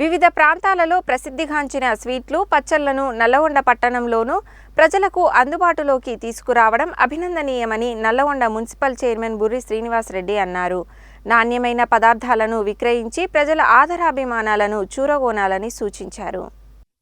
వివిధ ప్రాంతాలలో ప్రసిద్ధిగాంచిన స్వీట్లు పచ్చళ్ళను నల్లగొండ పట్టణంలోనూ ప్రజలకు అందుబాటులోకి తీసుకురావడం అభినందనీయమని నల్లగొండ మున్సిపల్ చైర్మన్ బుర్రి శ్రీనివాసరెడ్డి అన్నారు. నాణ్యమైన పదార్థాలను విక్రయించి ప్రజల ఆదరాభిమానాలను చూరగోనాలని సూచించారు.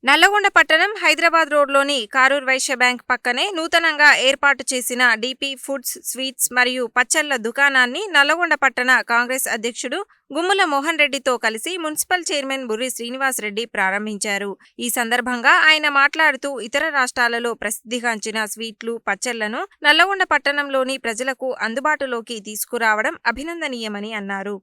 నల్లగొండ పట్టణం హైదరాబాద్ రోడ్లోని కారూర్ వైశ్య బ్యాంక్ పక్కనే నూతనంగా ఏర్పాటు చేసిన డిపి ఫుడ్స్ స్వీట్స్ మరియు పచ్చళ్ళ దుకాణాన్ని నల్లగొండ పట్టణ కాంగ్రెస్ అధ్యక్షుడు గుమ్ముల మోహన్ రెడ్డితో కలిసి మున్సిపల్ చైర్మన్ బుర్రి శ్రీనివాస్ రెడ్డి ప్రారంభించారు. ఈ సందర్భంగా ఆయన మాట్లాడుతూ ఇతర రాష్ట్రాలలో ప్రసిద్ధిగాంచిన స్వీట్లు పచ్చళ్ళను నల్లగొండ పట్టణంలోని ప్రజలకు అందుబాటులోకి తీసుకురావడం అభినందనీయమని అన్నారు.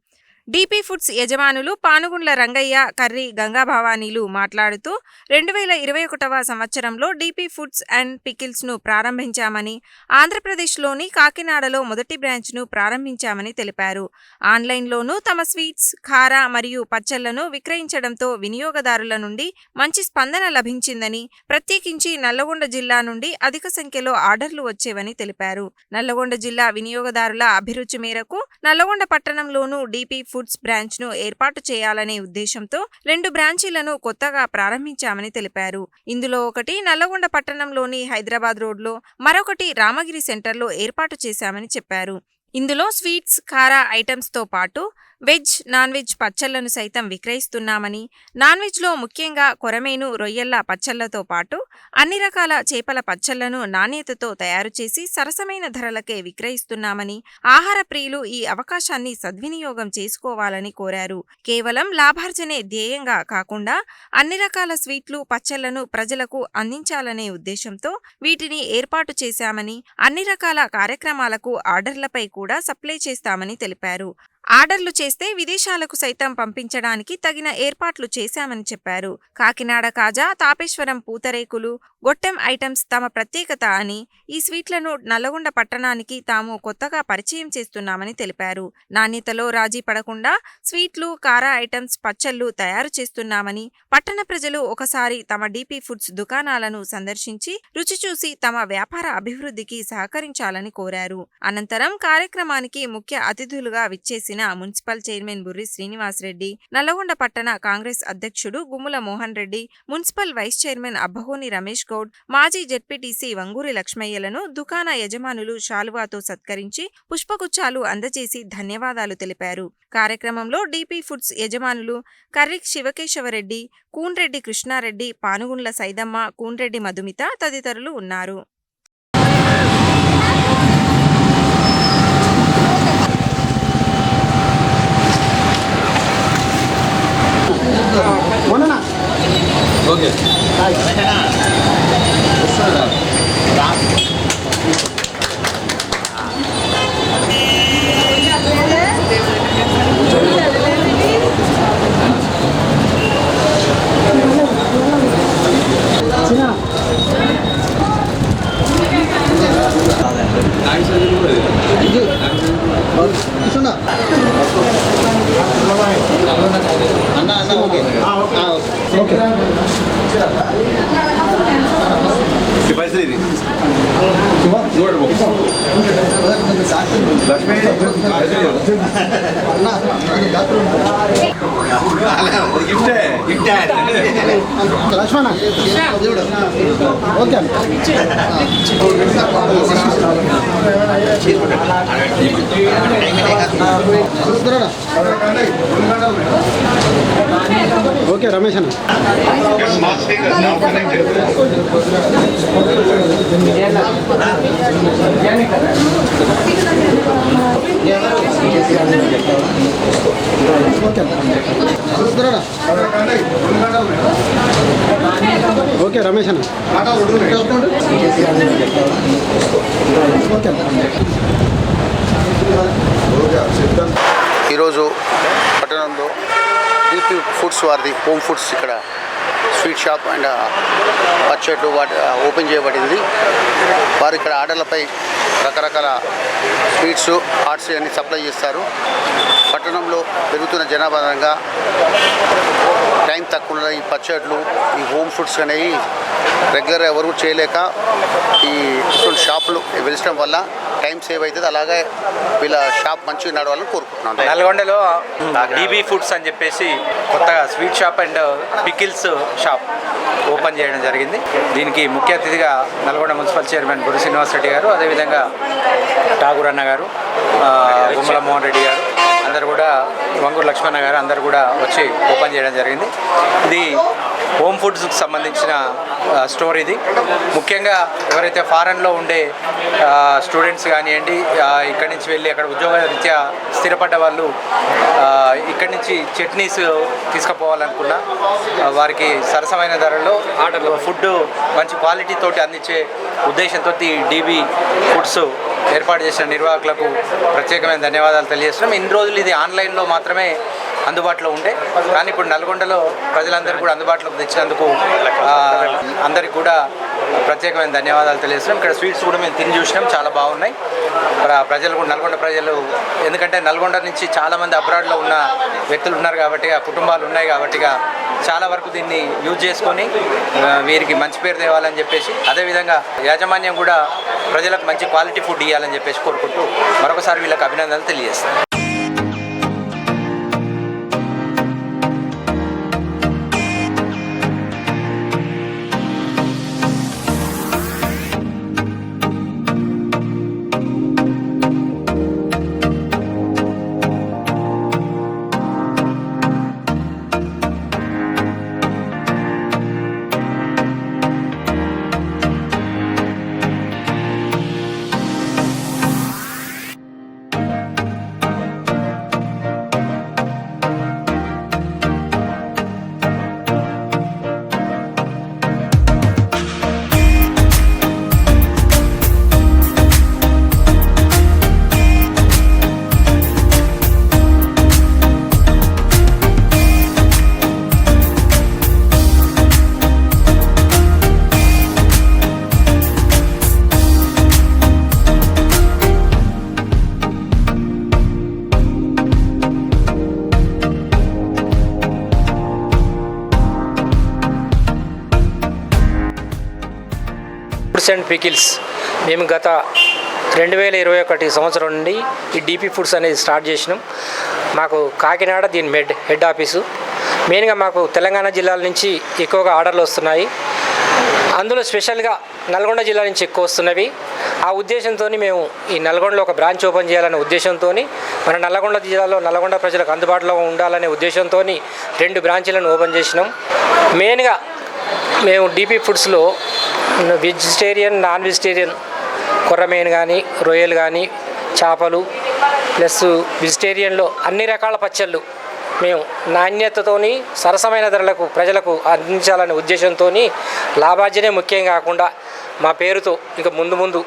డీపీ ఫుడ్స్ యజమానులు పానుగుండ్ల రంగయ్య కర్రి గంగాభవానీలు మాట్లాడుతూ రెండు వేల ఇరవై ఒకటవ సంవత్సరంలో డీపీ ఫుడ్స్ అండ్ పికిల్స్ను ప్రారంభించామని ఆంధ్రప్రదేశ్లోని కాకినాడలో మొదటి బ్రాంచ్ను ప్రారంభించామని తెలిపారు. ఆన్లైన్లోనూ తమ స్వీట్స్ కార మరియు పచ్చళ్ళను విక్రయించడంతో వినియోగదారుల నుండి మంచి స్పందన లభించిందని ప్రత్యేకించి నల్లగొండ జిల్లా నుండి అధిక సంఖ్యలో ఆర్డర్లు వచ్చేవని తెలిపారు. నల్లగొండ జిల్లా వినియోగదారుల అభిరుచి మేరకు నల్లగొండ పట్టణంలోనూ డీపీ ఫుడ్ ఫుడ్స్ బ్రాంచ్ను ఏర్పాటు చేయాలనే ఉద్దేశంతో రెండు బ్రాంచీలను కొత్తగా ప్రారంభించామని తెలిపారు. ఇందులో ఒకటి నల్లగొండ పట్టణంలోని హైదరాబాద్ రోడ్లో మరొకటి రామగిరి సెంటర్లో ఏర్పాటు చేశామని చెప్పారు. ఇందులో స్వీట్స్ కార ఐటమ్స్తో పాటు వెజ్ నాన్ వెజ్ పచ్చళ్ళను సైతం విక్రయిస్తున్నామని నాన్ వెజ్లో ముఖ్యంగా కొరమేను రొయ్యల్ల పచ్చళ్ళతో పాటు అన్ని రకాల చేపల పచ్చళ్ళను నాణ్యతతో తయారు చేసి సరసమైన ధరలకే విక్రయిస్తున్నామని ఆహార ప్రియులు ఈ అవకాశాన్ని సద్వినియోగం చేసుకోవాలని కోరారు. కేవలం లాభార్జనే ధ్యేయంగా కాకుండా అన్ని రకాల స్వీట్లు పచ్చళ్ళను ప్రజలకు అందించాలనే ఉద్దేశంతో వీటిని ఏర్పాటు చేశామని అన్ని రకాల కార్యక్రమాలకు ఆర్డర్లపై కూడా సప్లై చేస్తామని తెలిపారు. ఆర్డర్లు చేస్తే విదేశాలకు సైతం పంపించడానికి తగిన ఏర్పాట్లు చేశామని చెప్పారు. కాకినాడ కాజా తాపేశ్వరం పూతరేకులు గొట్టెం ఐటమ్స్ తమ ప్రత్యేకత అని ఈ స్వీట్లను నల్లగొండ పట్టణానికి తాము కొత్తగా పరిచయం చేస్తున్నామని తెలిపారు. నాణ్యతలో రాజీ పడకుండా స్వీట్లు కార ఐటమ్స్ పచ్చళ్ళు తయారు చేస్తున్నామని పట్టణ ప్రజలు ఒకసారి తమ డీపీ ఫుడ్స్ దుకాణాలను సందర్శించి రుచి చూసి తమ వ్యాపార అభివృద్ధికి సహకరించాలని కోరారు. అనంతరం కార్యక్రమానికి ముఖ్య అతిథులుగా విచ్చేసిన మున్సిపల్ చైర్మన్ బుర్రి శ్రీనివాసరెడ్డి నల్లగొండ పట్టణ కాంగ్రెస్ అధ్యక్షుడు Gummula Mohan Reddy municipal vice chairman Abbahoni Ramesh Goud మాజీ జెడ్పీటీసీ వంగూరి లక్ష్మయ్యలను దుకాణ యజమానులు శాలువాతో సత్కరించి పుష్పగుచ్చాలు అందజేసి ధన్యవాదాలు తెలిపారు. కార్యక్రమంలో డీపీ ఫుడ్స్ యజమానులు కర్రిక్ శివకేశవరెడ్డి కూన్రెడ్డి కృష్ణారెడ్డి పానుగుండ్ల సైదమ్మ కూన్రెడ్డి మధుమిత తదితరులు ఉన్నారు ఓకే అన్న అన్న ఓకే ఓకే ఈ పైసలు ఇది లక్ష్మణ ఓకే ఓకే రమేష్ అన్న ఓకే రమేష్ అన్న. ఈరోజు పట్టణంలో డీపీ ఫుడ్స్ వారిది హోమ్ ఫుడ్స్ ఇక్కడ స్వీట్ షాప్ అండ్ పచ్చట్లు వాటి ఓపెన్ చేయబడింది. వారు ఇక్కడ ఆర్డర్లపై రకరకాల స్వీట్స్ హాట్స్ అన్ని సప్లై చేస్తారు. పట్టణంలో పెరుగుతున్న జనాభా టైం తక్కువ ఈ పచ్చట్లు ఈ హోమ్ ఫుడ్స్ అనేవి రెగ్యులర్ ఎవరు చేయలేక ఈ షాపులు వెలిచడం వల్ల టైం సేవ్ అవుతుంది. అలాగే వీళ్ళ షాప్ మంచిగా నడవాలని కోరుకుంటున్నాను నల్గొండలో డీబీ ఫుడ్స్ అని చెప్పేసి కొత్తగా sweet shop and pickles shop open చేయడం జరిగింది. దీనికి ముఖ్య అతిథిగా నల్గొండ మున్సిపల్ చైర్మన్ గురు శ్రీనివాస్ రెడ్డి గారు అదేవిధంగా ఠాగూర్ అన్న గారు గుమ్మల మోహన్ రెడ్డి గారు అందరు కూడా వంగూరు లక్ష్మణ గారు అందరు కూడా వచ్చి ఓపెన్ చేయడం జరిగింది. ఇది ఫుడ్స్కి సంబంధించిన ఆ, స్టోర్ ఇది. ముఖ్యంగా ఎవరైతే ఫారెన్లో ఉండే స్టూడెంట్స్ కానివ్వండి ఇక్కడి నుంచి వెళ్ళి అక్కడ ఉద్యోగ రీత్యా స్థిరపడ్డ వాళ్ళు ఇక్కడి నుంచి చట్నీస్ తీసుకుపోవాలనుకున్నా వారికి సరసమైన ధరలో ఫుడ్ మంచి క్వాలిటీ తోటి అందించే ఉద్దేశంతో డీబీ ఫుడ్స్ ఏర్పాటు చేసిన నిర్వాహకులకు ప్రత్యేకమైన ధన్యవాదాలు తెలియజేస్తున్నాం. ఇన్ని రోజులు ఇది ఆన్లైన్లో మాత్రమే అందుబాటులో ఉండే. కానీ ఇప్పుడు నల్గొండలో ప్రజలందరూ కూడా అందుబాటులోకి తెచ్చినందుకు అందరికి అందరికీ కూడా ప్రత్యేకమైన ధన్యవాదాలు తెలియజేస్తున్నాం. ఇక్కడ స్వీట్స్ కూడా మేము తిని చూసినాం చాలా బాగున్నాయి. ప్రజలు కూడా నల్గొండ ప్రజలు ఎందుకంటే నల్గొండ నుంచి చాలామంది అబ్రాడ్లో ఉన్న వ్యక్తులు ఉన్నారు కాబట్టి కుటుంబాలు ఉన్నాయి కాబట్టి చాలా వరకు దీన్ని యూజ్ చేసుకొని వీరికి మంచి పేరు తేవాలని చెప్పేసి అదేవిధంగా యాజమాన్యం కూడా ప్రజలకు మంచి క్వాలిటీ ఫుడ్ ఇవ్వాలని చెప్పేసి కోరుకుంటూ మరొకసారి వీళ్ళకి అభినందనలు తెలియజేస్తాను. Foods and pickles. మేము గత రెండు వేల ఇరవై ఒకటి సంవత్సరం నుండి ఈ డీపీ ఫుడ్స్ అనేది స్టార్ట్ చేసినాం. మాకు కాకినాడ దీని హెడ్ హెడ్ ఆఫీసు. మెయిన్గా మాకు తెలంగాణ జిల్లాల నుంచి ఎక్కువగా ఆర్డర్లు వస్తున్నాయి. అందులో స్పెషల్గా నల్గొండ జిల్లా నుంచి ఎక్కువ వస్తున్నవి. ఆ ఉద్దేశంతో మేము ఈ నల్గొండలో ఒక బ్రాంచ్ ఓపెన్ చేయాలనే ఉద్దేశంతో మన నల్గొండ జిల్లాలో నల్గొండ ప్రజలకు అందుబాటులో ఉండాలనే ఉద్దేశంతో రెండు బ్రాంచీలను ఓపెన్ చేసినాం. మెయిన్గా మేము డీపీ ఫుడ్స్లో వెజిటేరియన్ నాన్ వెజిటేరియన్ కొర్రమేను కానీ రొయ్యలు కానీ చేపలు ప్లస్ వెజిటేరియన్లో అన్ని రకాల పచ్చళ్ళు మేము నాణ్యతతోని సరసమైన ధరలకు ప్రజలకు అందించాలనే ఉద్దేశంతో లాభార్జనే ముఖ్యం కాకుండా మా పేరుతో ఇక ముందు ముందు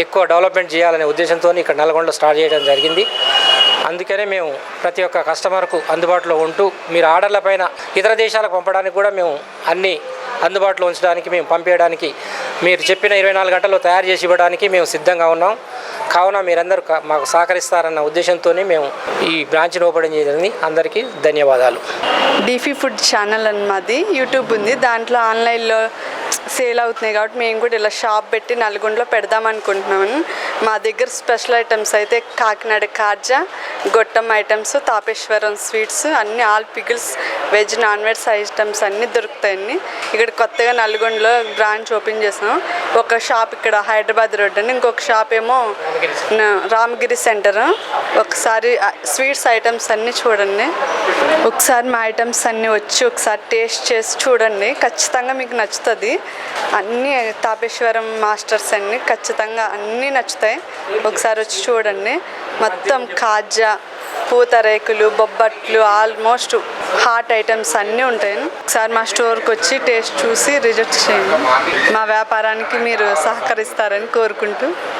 ఎక్కువ డెవలప్మెంట్ చేయాలనే ఉద్దేశంతో ఇక్కడ నల్గొండలో స్టార్ట్ చేయడం జరిగింది. అందుకనే మేము ప్రతి ఒక్క కస్టమర్కు అందుబాటులో ఉంటూ మీరు ఆర్డర్ల పైన ఇతర దేశాలకు పంపడానికి కూడా మేము అన్ని అందుబాటులో ఉంచడానికి మేము పంపించడానికి మీరు చెప్పిన ఇరవై నాలుగు గంటల్లో తయారు చేసి ఇవ్వడానికి మేము సిద్ధంగా ఉన్నాం. కావున మీరందరూ మాకు సహకరిస్తారన్న ఉద్దేశంతోనే మేము ఈ బ్రాంచ్ని ఓపెన్ చేయడానికి అందరికీ ధన్యవాదాలు. డీఫీ ఫుడ్ ఛానల్ అని మాది యూట్యూబ్ ఉంది. దాంట్లో ఆన్లైన్లో సేల్ అవుతున్నాయి కాబట్టి మేము కూడా ఇలా షాప్ పెట్టి నల్గొండలో పెడదాం అనుకుంటున్నాము మా దగ్గర స్పెషల్ ఐటమ్స్ అయితే కాకినాడ కాజా గొట్టం ఐటమ్స్ తాపేశ్వరం స్వీట్స్ అన్ని all pickles veg non veg items అన్నీ దొరుకుతాయండి. ఇక్కడ కొత్తగా నల్గొండలో బ్రాంచ్ ఓపెన్ చేసాం ఒక షాప్ ఇక్కడ హైదరాబాద్ రోడ్ అండి. ఇంకొక షాప్ ఏమో రామగిరి సెంటర్. ఒకసారి స్వీట్స్ ఐటమ్స్ అన్నీ చూడండి. ఒకసారి మా ఐటమ్స్ అన్నీ వచ్చి ఒకసారి టేస్ట్ చేసి చూడండి. ఖచ్చితంగా మీకు నచ్చుతుంది. అన్నీ తాపేశ్వరం మాస్టర్స్ అన్నీ ఖచ్చితంగా అన్నీ నచ్చుతాయి. ఒకసారి వచ్చి చూడండి. మొత్తం కాజా పూతరేకులు బొబ్బట్లు ఆల్మోస్ట్ హాట్ ఐటమ్స్ అన్నీ ఉంటాయి. ఒకసారి మా స్టోర్కి వచ్చి టేస్ట్ చూసి రిజెక్ట్ చేయండి. మా వ్యాపారానికి మీరు సహకరిస్తారని కోరుకుంటూ.